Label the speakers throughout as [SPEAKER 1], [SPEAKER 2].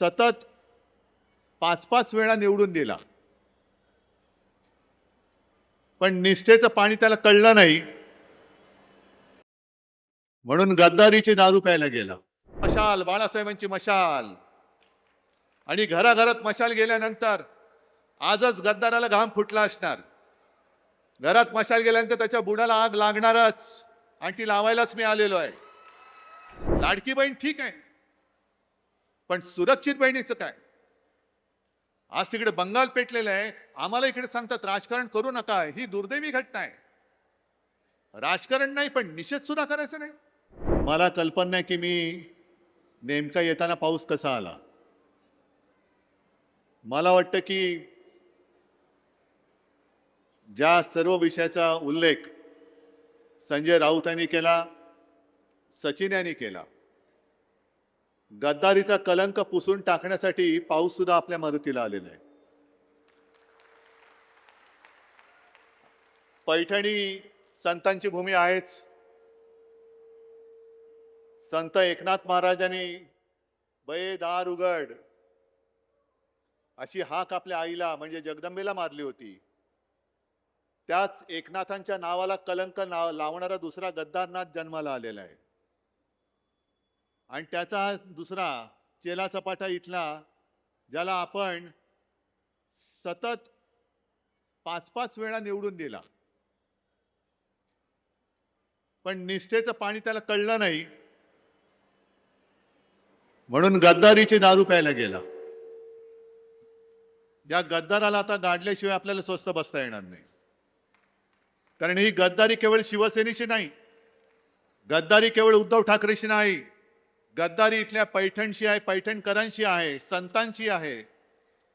[SPEAKER 1] सतत पाच पाच वेळा निवडून दिला. पण निष्ठेचं पाणी त्याला कळलं नाही. म्हणून गद्दारीची दारू प्यायला गेला. मशाल बाळासाहेबांची मशाल. आणि घराघरात मशाल गेल्यानंतर आजच गद्दाराला घाम फुटला असणार. घरात मशाल गेल्यानंतर त्याच्या बुडाला आग लागणारच. आणि ती लावायलाच मी आलेलो आहे. लाडकी बहीण ठीक आहे. पण सुरक्षित बहिणीचं काय? आज तिकडे बंगाल पेटलेलं आहे. आम्हाला इकडे सांगतात राजकारण करू नका. ही दुर्दैवी घटना आहे. राजकारण नाही पण निषेध सुद्धा करायचं नाही. मला कल्पना नाही की मी नेमका येताना पाऊस कसा आला. मला वाटतं की ज्या सर्व विषयाचा उल्लेख संजय राऊत यांनी केला सचिन यांनी केला गद्दारीचा कलंक पुसून टाकण्यासाठी पाऊस सुद्धा आपल्या मदतीला आलेला आहे. पैठणी संतांची भूमी आहेच. संत एकनाथ महाराजांनी बये दार उघड अशी हाक आपल्या आईला म्हणजे जगदंबेला मारली होती. त्याच एकनाथांच्या नावाला कलंक नाव लावणारा दुसरा गद्दारनाथ जन्माला आलेला आहे. आणि त्याचा दुसरा चेला चपाटा इथला ज्याला आपण सतत पाच पाच वेळा निवडून दिला. पण निष्ठेचं पाणी त्याला कळलं नाही. म्हणून गद्दारीची दारू प्यायला गेला. या गद्दाराला आता गाडल्याशिवाय आपल्याला स्वस्त बसता येणार नाही. कारण ही गद्दारी केवळ शिवसेनेशी नाही गद्दारी केवळ उद्धव ठाकरेशी नाही. गद्दारी इथल्या पैठणशी आहे पैठणकरांशी आहे संतांशी आहे.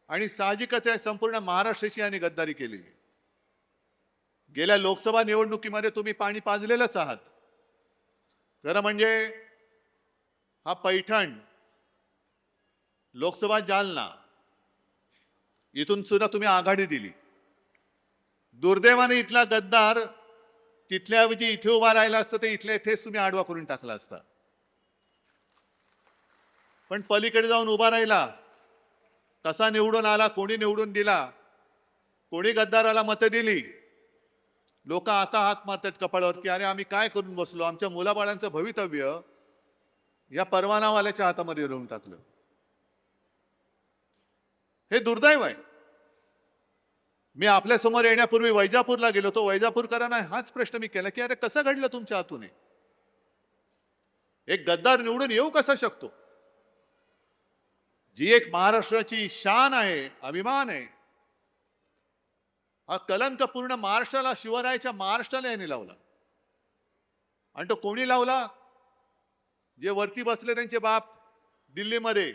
[SPEAKER 1] आणि साहजिकच आहे संपूर्ण महाराष्ट्राशी यांनी गद्दारी केली. आहे. गेल्या लोकसभा निवडणुकीमध्ये तुम्ही पाणी पाजलेलंच आहात. खरं म्हणजे हा पैठण लोकसभा जालना इथून सुद्धा तुम्ही आघाडी दिली. दुर्दैवाने इथला गद्दार तिथल्याऐवजी इथे उभा राहिला असतं ते इथल्या इथेच तुम्ही आडवा करून टाकला असता. पण पलीकडे जाऊन उभा राहिला. कसा निवडून आला कोणी निवडून दिला? कोणी गद्दाराला मतं दिली? लोक आता हात मारतात कपाळावर की अरे आम्ही काय करून बसलो? आमच्या मुलाबाळांचं भवितव्य या परवानावाल्याच्या हातामध्ये राहून टाकलं. हे दुर्दैव आहे. मी आपल्यासमोर येण्यापूर्वी वैजापूरला गेलो तो वैजापूरकरांना हाच प्रश्न मी केला की अरे कसं घडलं तुमच्या हातून एक गद्दार निवडून येऊ कसा शकतो? जी एक महाराष्ट्राची शान आहे अभिमान आहे हा कलंक पूर्ण महाराष्ट्राला शिवरायाच्या महाराष्ट्राला यांनी लावला. आणि तो कोणी लावला? जे वरती बसले त्यांचे बाप दिल्लीमध्ये.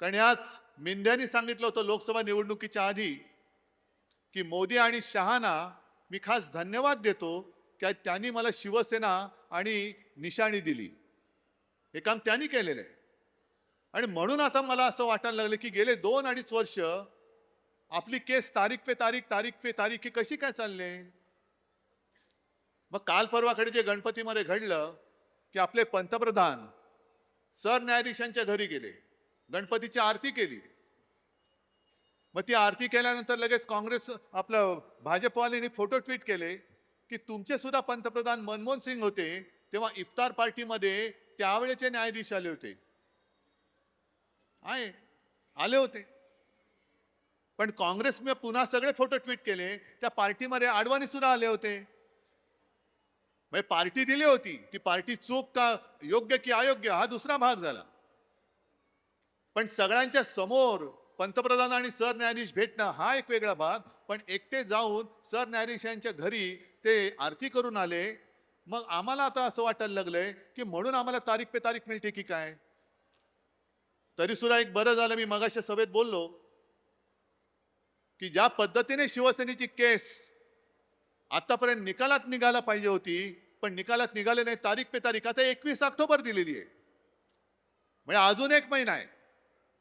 [SPEAKER 1] कारण याच मेंढ्यांनी सांगितलं होतं लोकसभा निवडणुकीच्या आधी की मोदी आणि शहाना मी खास धन्यवाद देतो की त्यांनी मला शिवसेना आणि निशाणी दिली. हे काम त्यांनी केलेलं आहे. आणि म्हणून आता मला असं वाटायला लागलं की गेले दोन अडीच वर्ष आपली केस तारीख पे तारीख तारीख पे तारीख ही कशी काय चालले? मग काल परवाकडे जे गणपतीमध्ये घडलं की आपले पंतप्रधान सरन्यायाधीशांच्या घरी गेले गणपतीची आरती केली. मग ती आरती केल्यानंतर लगेच काँग्रेस आपलं भाजपवाल्यांनी फोटो ट्विट केले की तुमचे सुद्धा पंतप्रधान मनमोहन सिंग होते तेव्हा इफ्तार पार्टीमध्ये त्यावेळेचे न्यायाधीश आले होते. आहे. आले होते. पण काँग्रेसने पुन्हा सगळे फोटो ट्विट केले. त्या पार्टीमध्ये आडवाणी सुद्धा आले होते. म्हणजे पार्टी दिली होती. ती पार्टी चूक का योग्य की अयोग्य हा दुसरा भाग झाला. पण सगळ्यांच्या समोर पंतप्रधान आणि सरन्यायाधीश भेटणं हा एक वेगळा भाग. पण एकटे जाऊन सरन्यायाधीशांच्या घरी ते आरती करून आले. मग आम्हाला आता असं वाटायला लागलंय की म्हणून आम्हाला तारीख पे तारीख मिळते की काय? तरी सुद्धा एक बरं झालं मी मगाशा सभेत बोललो की ज्या पद्धतीने शिवसेनेची केस आतापर्यंत निकालात निघायला पाहिजे होती पण निकालात निघाले नाही तारीख पे तारीख. आता एकवीस ऑक्टोबर दिलेली आहे. म्हणजे अजून एक महिना आहे.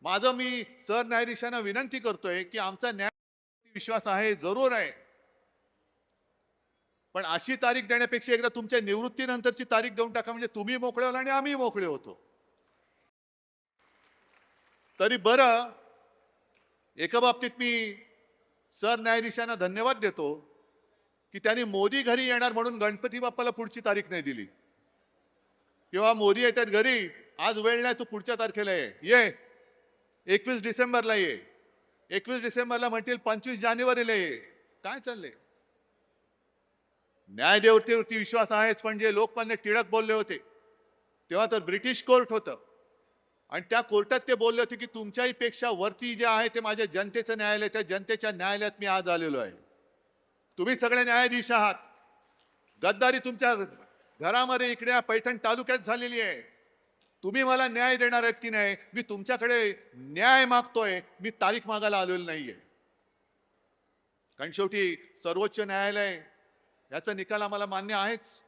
[SPEAKER 1] माझं मी सरन्यायाधीशांना विनंती करतोय की आमचा न्याय विश्वास आहे जरूर आहे. पण अशी तारीख देण्यापेक्षा एकदा तुमच्या निवृत्तीनंतरची तारीख देऊन टाका म्हणजे तुम्ही मोकळे व्हाल आणि आम्ही मोकळे होतो. तरी बरं एका बाबतीत मी सरन्यायाधीशांना धन्यवाद देतो की त्यांनी मोदी घरी येणार म्हणून गणपती बाप्पाला पुढची तारीख नाही दिली. किंवा मोदी येतात घरी आज वेळ नाही तू पुढच्या तारखेला ये. ये. एकवीस डिसेंबरला ये. एकवीस डिसेंबरला म्हणतील पंचवीस जानेवारीला ये. काय चाललंय? न्यायदेवतेवरती विश्वास आहेच पण जे लोकमान्य टिळक बोलले होते तेव्हा तर ब्रिटिश कोर्ट होतं. आणि त्या कोर्टात ते बोलले होते की तुमच्याही पेक्षा वरती जे आहे ते माझ्या जनतेचं न्यायालय त्या जनतेच्या न्यायालयात मी आज आलेलो आहे. तुम्ही सगळे न्यायाधीश आहात. गद्दारी तुमच्या घरामध्ये इकडे पैठण तालुक्यात झालेली आहे. तुम्ही मला न्याय देणार आहेत की नाही? मी तुमच्याकडे न्याय मागतोय. मी तारीख मागायला आलेलो नाहीये. कारण शेवटी सर्वोच्च न्यायालय याचा निकाल आम्हाला मान्य आहेच.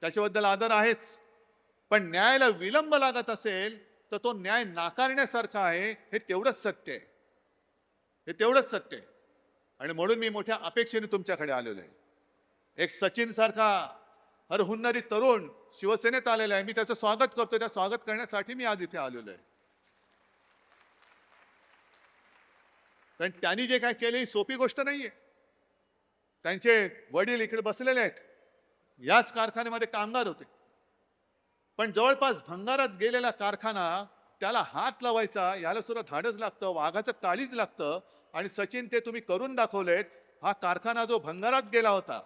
[SPEAKER 1] त्याच्याबद्दल आदर आहेच. पण न्यायाला विलंब लागत असेल तर तो न्याय नाकारण्यासारखा आहे हे तेवढंच सत्य आहे. हे तेवढंच सत्य आहे. आणि म्हणून मी मोठ्या अपेक्षेने तुमच्याकडे आलेलो आहे. एक सचिन सारखा हरहुन्नरी तरुण शिवसेनेत आलेला आहे. मी त्याचं स्वागत करतो त्या स्वागत करण्यासाठी मी आज इथे आलेलो आहे. कारण त्यांनी जे काय केले ही सोपी गोष्ट नाहीये. त्यांचे वडील इकडे बसलेले आहेत. याच कारखान्यामध्ये कामगार होते. पण जवळपास भंगारात गेलेला कारखाना त्याला हात लावायचा याला सुद्धा धाडच लागतं वाघाचं काळीच लागतं आणि सचिन ते तुम्ही करून दाखवलेत हा कारखाना जो भंगारात गेला होता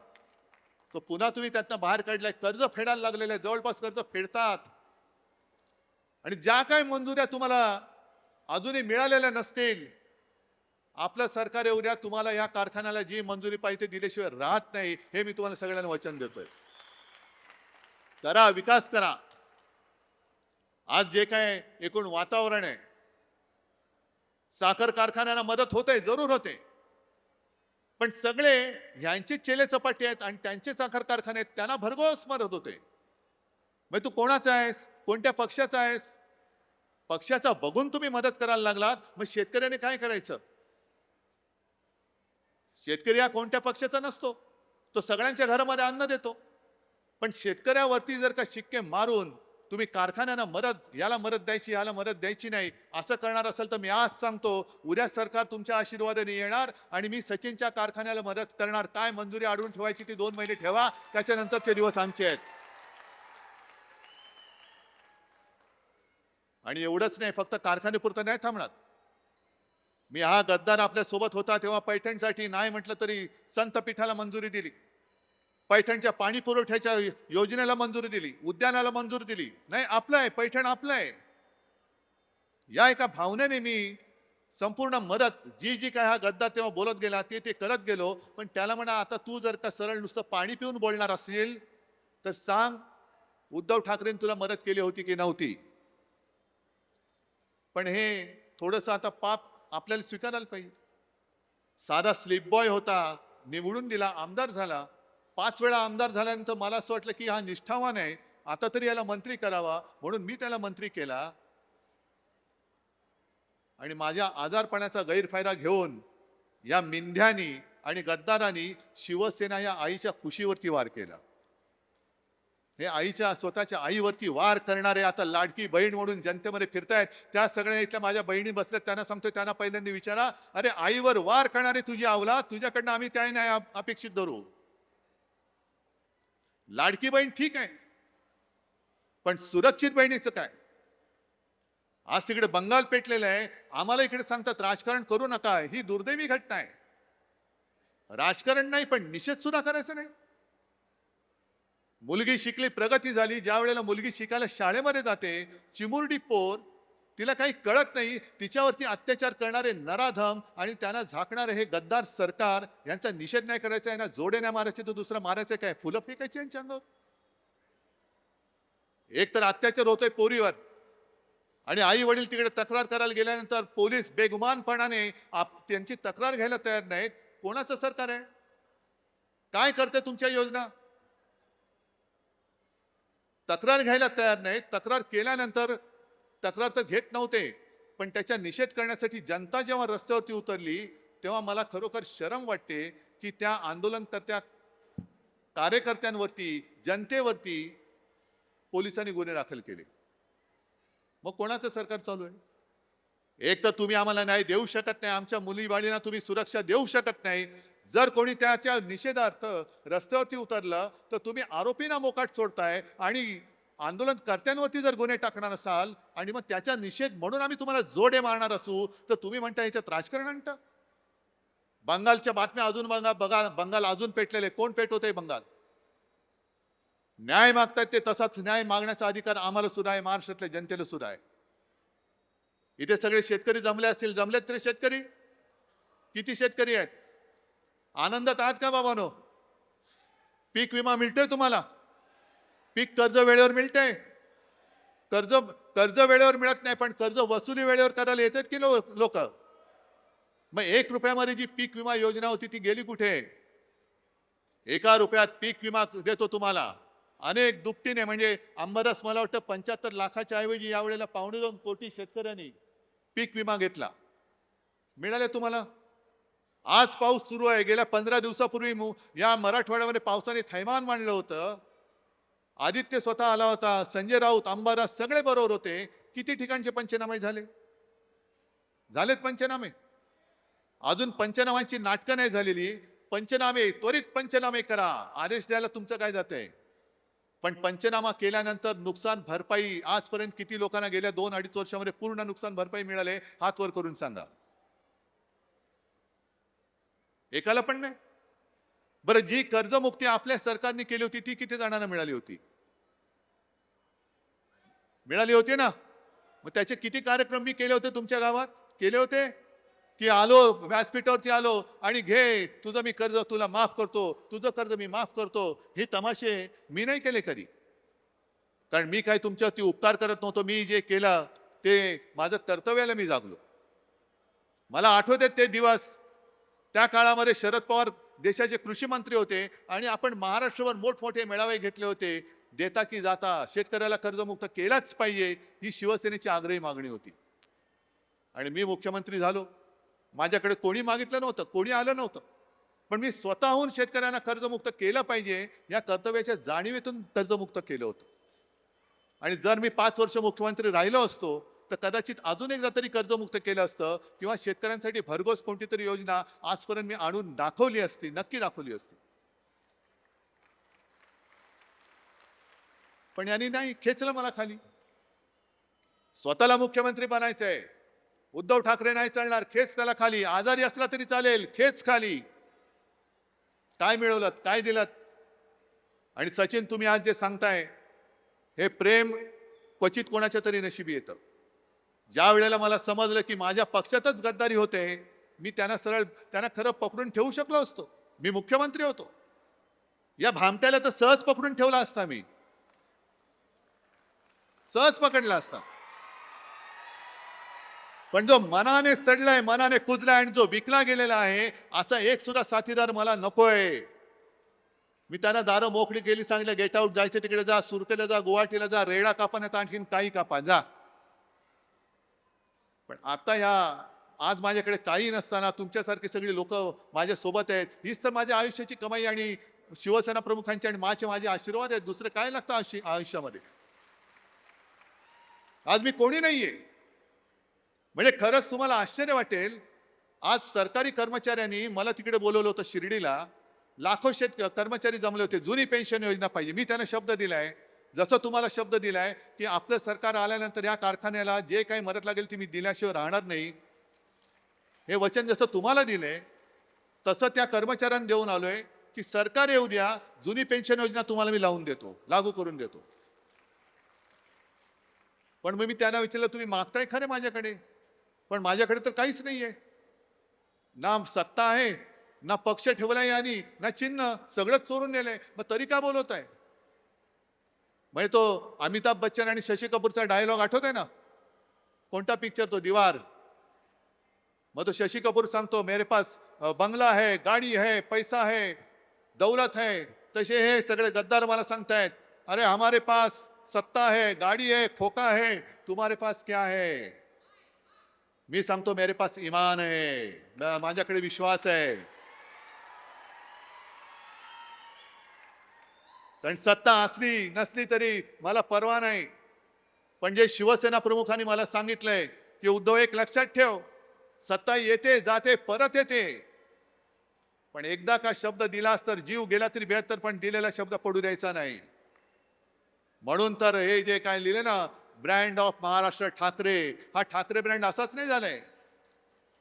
[SPEAKER 1] तो पुन्हा तुम्ही त्यातनं बाहेर काढलाय. कर्ज फेडायला लागलेलं आहे. जवळपास कर्ज फेडतात. आणि ज्या काय मंजुऱ्या तुम्हाला अजूनही मिळालेल्या नसतील आपलं सरकार येऊ द्या तुम्हाला या कारखान्याला जी मंजुरी पाहिजे दिल्याशिवाय राहत नाही हे मी तुम्हाला सगळ्यांना वचन देतोय. करा विकास करा. आज जे काय एकूण वातावरण आहे साखर कारखान्यांना मदत होते जरूर होते. पण सगळे ह्यांचे चेले चपाटे आहेत आणि त्यांचे साखर कारखाने आहेत त्यांना भरघोस मदत होते. मग तू कोणाचा आहेस? कोणत्या पक्षाचा आहेस? पक्षाचा बघून तुम्ही मदत करायला लागलात मग शेतकऱ्याने काय करायचं? शेतकरी हा कोणत्या पक्षाचा नसतो तो सगळ्यांच्या घरामध्ये अन्न देतो. पण शेतकऱ्यावरती जर का शिक्के मारून तुम्ही कारखान्यांना मदत याला मदत द्यायची याला मदत द्यायची नाही असं करणार असेल तर मी आज सांगतो उद्या सरकार तुमच्या आशीर्वादाने येणार आणि मी सचिनच्या कारखान्याला मदत करणार. काय मंजुरी अडवून ठेवायची ती दोन महिने ठेवा त्याच्यानंतरचे दिवस आमचे आहेत. आणि एवढंच नाही फक्त कारखानेपुरतं नाही थांबणार. मी हा गद्दार आपल्यासोबत होता तेव्हा पैठणसाठी नाही म्हटलं तरी संत पीठाला मंजुरी दिली. पैठणच्या पाणी पुरवठ्याच्या योजनेला मंजुरी दिली उद्यानाला मंजुरी दिली. नाही आपलं आहे पैठण आपलं आहे. या एका भावनेने मी संपूर्ण मदत जी जी काय हा गद्दा तेव्हा बोलत गेला ते ते करत गेलो पण त्याला म्हणा आता तू जर का सरळ नुसतं पाणी पिऊन बोलणार असेल तर सांग उद्धव ठाकरेंनी तुला मदत केली होती की नव्हती? पण हे थोडंसं आता पाप आपल्याला स्वीकारायला पाहिजे. साधा स्लिप बॉय होता निवडून दिला आमदार झाला पाच वेळा आमदार झाल्यानंतर मला असं वाटलं की हा निष्ठावान आहे. आता तरी याला मंत्री करावा म्हणून मी त्याला मंत्री केला. आणि माझ्या आजारपणाचा गैरफायदा घेऊन या मिंध्यानी आणि गद्दारांनी शिवसेना या आईच्या खुशीवरती वार केला. हे आईच्या स्वतःच्या आईवरती वार करणारे आता लाडकी बहीण म्हणून जनतेमध्ये फिरतायत. त्या सगळ्या इथल्या माझ्या बहिणी बसल्यात त्यांना सांगतो त्यांना पहिल्यांदा विचारा. अरे आईवर वार करणारे तुझी आवला तुझ्याकडनं आम्ही काय नाही अपेक्षित धरू. लाडकी बहीण ठीक आहे. पण सुरक्षित बहिणीचं काय? आज तिकडे बंगाल पेटलेलं आहे. आम्हाला इकडे सांगतात राजकारण करू नका. ही दुर्दैवी घटना आहे. राजकारण नाही पण निषेध सुद्धा करायचं नाही. मुलगी शिकली प्रगती झाली. ज्या वेळेला मुलगी शिकायला शाळेमध्ये जाते चिमुरडी पोर तिला काही कळत नाही. तिच्यावरती अत्याचार करणारे नराधम आणि त्यांना झाकणारे हे गद्दार सरकार यांचा निषेध नाही करायचा यांना जोडे नाही मारायचे तर दुसरं मारायचं काय? फुलं फेकायची यांच्या अंगावर? एक तर अत्याचार होतोय पोरीवर. आणि आई वडील तिकडे तक्रार करायला गेल्यानंतर पोलीस बेगुमानपणाने आप त्यांची तक्रार घ्यायला तयार नाहीत. कोणाचं सरकार आहे? काय करते तुमच्या योजना? तक्रार घ्यायला तयार नाहीत. तक्रार केल्यानंतर तक्रार तर घेत नव्हते पण त्याचा निषेध करण्यासाठी जनता जेव्हा रस्त्यावरती उतरली तेव्हा मला खरोखर शरम वाटते की त्या आंदोलनकर्त्या कार्यकर्त्यांवरती जनतेवरती पोलिसांनी गुन्हे दाखल केले. मग कोणाचं सरकार चालू आहे? एक तर तुम्ही आम्हाला न्याय देऊ शकत नाही आमच्या मुलीबाळींना तुम्ही सुरक्षा देऊ शकत नाही. जर कोणी त्याच्या निषेधार्थ रस्त्यावरती उतरलं तर तुम्ही आरोपींना मोकाट सोडताय आणि आंदोलनकर्त्यांवरती जर गुन्हे टाकणार असाल आणि मग त्याचा निषेध म्हणून आम्ही तुम्हाला जोडे मारणार असू तर तुम्ही म्हणता याच्यात राजकारण आणता बंगालच्या बातम्या अजून बघा बघा बंगाल अजून पेटलेले. कोण पेटवते बंगाल? न्याय मागतायत ते तसाच न्याय मागण्याचा अधिकार आम्हाला सुद्धा आहे महाराष्ट्रातल्या जनतेला सुद्धा आहे. इथे सगळे शेतकरी जमले असतील जमलेत तरी शेतकरी. किती शेतकरी आहेत? आनंदात आहात का बाबानो? पीक विमा मिळतोय तुम्हाला? पीक कर्ज वेळेवर मिळते कर्ज कर्ज वेळेवर मिळत नाही पण कर्ज वसुली वेळेवर करायला येतात की लोक? मग एक रुपयामध्ये जी पीक विमा योजना होती ती गेली कुठे? एका रुपयात पीक विमा देतो तुम्हाला. अनेक दुपटीने म्हणजे अंबरस मला वाटतं पंच्याहत्तर लाखाच्या ऐवजी यावेळेला पावणे दोन कोटी शेतकऱ्यांनी पीक विमा घेतला. मिळाले तुम्हाला? आज पाऊस सुरू आहे. गेल्या पंधरा दिवसापूर्वी या मराठवाड्यामध्ये पावसाने थैमान मांडलं होतं. आदित्य स्वतः आला होता संजय राऊत अंबादास सगळे बरोबर होते. किती ठिकाणचे पंचनामे झाले? झालेत पंचनामे. अजून पंचनामांची नाटकं नाही झालेली. पंचनामे त्वरित पंचनामे करा. आदेश द्यायला तुमचं काय जातंय? पण पंचनामा केल्यानंतर नुकसान भरपाई आजपर्यंत किती लोकांना गेल्या दोन अडीच वर्षामध्ये पूर्ण नुकसान भरपाई मिळाले हात वर करून सांगा. एकाला पण नाही. बरं जी कर्जमुक्ती आपल्या सरकारने केली होती ती किती जणांना मिळाली होती? मिळाली होती ना? मग त्याचे किती कार्यक्रम मी केले होते तुमच्या गावात? केले होते? की आलो व्यासपीठावरती आलो आणि घे तुझं मी कर्ज तुला माफ करतो तुझं कर्ज मी माफ करतो हे तमाशे मी नाही केले कधी. कारण मी काय तुमच्यावरती उपकार करत नव्हतो मी जे केलं ते माझं कर्तव्याला मी जागलो. मला आठवते ते दिवस. त्या काळामध्ये शरद पवार देशाचे कृषी मंत्री होते आणि आपण महाराष्ट्रभर मोठमोठे मेळावे घेतले होते. देता की जाता शेतकऱ्याला कर्जमुक्त केलाच पाहिजे ही शिवसेनेची आग्रही मागणी होती. आणि मी मुख्यमंत्री झालो. माझ्याकडे कोणी मागितलं नव्हतं कोणी आलं नव्हतं. पण मी स्वतःहून शेतकऱ्यांना कर्जमुक्त केलं पाहिजे या कर्तव्याच्या जाणीवेतून कर्जमुक्त केलं होतं. आणि जर मी पाच वर्ष मुख्यमंत्री राहिलो असतो तर कदाचित अजून एकदा तरी कर्जमुक्त केलं असतं किंवा शेतकऱ्यांसाठी भरघोस कोणती तरी योजना आजपर्यंत मी आणून दाखवली असती नक्की दाखवली असती. पण यांनी नाही खेचलं मला खाली. स्वतःला मुख्यमंत्री बनायचंय. उद्धव ठाकरे नाही चालणार खेच त्याला खाली. आजारी असला तरी चालेल खेच खाली. काय मिळवलं काय दिलं? आणि सचिन तुम्ही आज जे सांगताय हे प्रेम क्वचित कोणाच्या तरी नशिबी येतं. ज्या वेळेला मला समजलं की माझ्या पक्षातच गद्दारी होते मी त्यांना सरळ त्यांना खरं पकडून ठेवू शकलो असतो. मी मुख्यमंत्री होतो. या भामट्याला तर सहज पकडून ठेवला असता मी. सहज पकडला असता. पण जो मनाने सडलाय मनाने कुजलाय आणि जो विकला गेलेला आहे असा एक सुद्धा साथीदार मला नकोय. मी त्यांना दारं मोकळी केली सांगितलं गेट आऊट जायचं तिकडे जा सुरतेला जा गुवाहाटीला जा रेडा कापण्यात तर आणखीन काही कापा जा. पण आता ह्या आज माझ्याकडे काही नसताना तुमच्यासारखी सगळी लोक माझ्या सोबत आहेत. हीच तर माझ्या आयुष्याची कमाई आणि शिवसेना प्रमुखांचे आणि माझे माझे आशीर्वाद आहेत. दुसरं काय लागतं आयुष्य- आयुष्यामध्ये? आज मी कोणी नाहीये. म्हणजे खरंच तुम्हाला आश्चर्य वाटेल. आज सरकारी कर्मचाऱ्यांनी मला तिकडे बोलवलं होतं शिर्डीला. लाखो शेत कर्मचारी जमले होते. जुनी पेन्शन योजना पाहिजे. मी त्यांना शब्द दिलाय. जसं तुम्हाला शब्द दिलाय की आपलं सरकार आल्यानंतर या कारखान्याला जे काही मदत लागेल ती मी दिल्याशिवाय राहणार नाही. हे वचन जसं तुम्हाला दिलंय तसं त्या कर्मचाऱ्यांना देऊन आलोय की सरकार येऊ द्या जुनी पेन्शन योजना तुम्हाला मी लावून देतो लागू करून देतो. पण मग मी त्यांना विचारलं तुम्ही मागताय खरे माझ्याकडे? पण माझ्याकडे तर काहीच नाही आहे ना सत्ता आहे ना पक्ष ठेवलाय आणि ना चिन्ह सगळंच चोरून नेलंय. मग तरी का बोलवत आहे म्हणजे तो अमिताभ बच्चन आणि शशी कपूरचा डायलॉग आठवत आहे ना? कोणता पिक्चर तो? दिवार. मग तो शशी कपूर सांगतो मेरे पास बंगला है गाडी है पैसा है दौलत है. तसे हे सगळे गद्दार मला सांगतायत अरे हमारे पास सत्ता है गाडी है खोका है तुम्हारे पास क्या है? मी सांगतो मेरे पास इमान आहे माझ्याकडे विश्वास आहे कारण सत्ता असली नसली तरी मला परवा नाही. पण जे शिवसेना प्रमुखांनी मला सांगितलंय की उद्धव एक लक्षात ठेव. सत्ता येते जाते परत येते. पण एकदा का शब्द दिलास तर जीव गेला तरी बेहत्तर पण दिलेला शब्द पडू द्यायचा नाही. म्हणून तर हे जे काय लिहिले ना ब्रँड ऑफ महाराष्ट्र ठाकरे हा ठाकरे ब्रँड असाच नाही झालाय.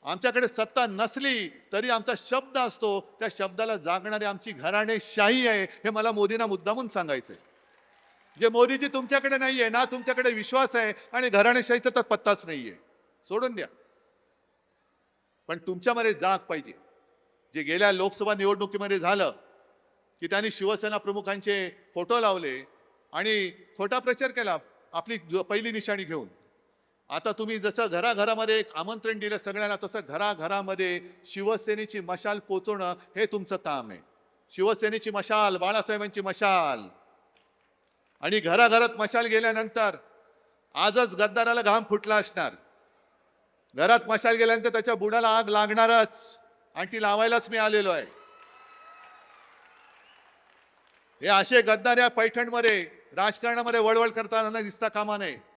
[SPEAKER 1] आमच्याकडे सत्ता नसली तरी आमचा शब्द असतो त्या शब्दाला जागणारी आमची घराणेशाही आहे हे मला मोदींना मुद्दामून सांगायचंय. जे मोदीजी तुमच्याकडे नाहीये ना तुमच्याकडे विश्वास आहे आणि घराणेशाहीचा तर पत्ताच नाहीये. सोडून द्या. पण तुमच्यामध्ये जाग पाहिजे. जे गेल्या लोकसभा निवडणुकीमध्ये झालं की त्यांनी शिवसेना प्रमुखांचे फोटो लावले आणि खोटा प्रचार केला आपली पहिली निशाणी घेऊन. आता तुम्ही जसं घराघरामध्ये एक आमंत्रण दिलं सगळ्यांना तसं घराघरामध्ये शिवसेनेची मशाल पोचवणं हे तुमचं काम आहे. शिवसेनेची मशाल बाळासाहेबांची मशाल. आणि घराघरात मशाल गेल्यानंतर आजच गद्दाराला घाम फुटला असणार. घरात मशाल गेल्यानंतर त्याच्या बुडाला आग लागणारच. आणि ती लावायलाच मी आलेलो आहे. हे असे गद्दार या पैठणमध्ये राजकारणामध्ये वळवळ करताना दिसता कामा नये.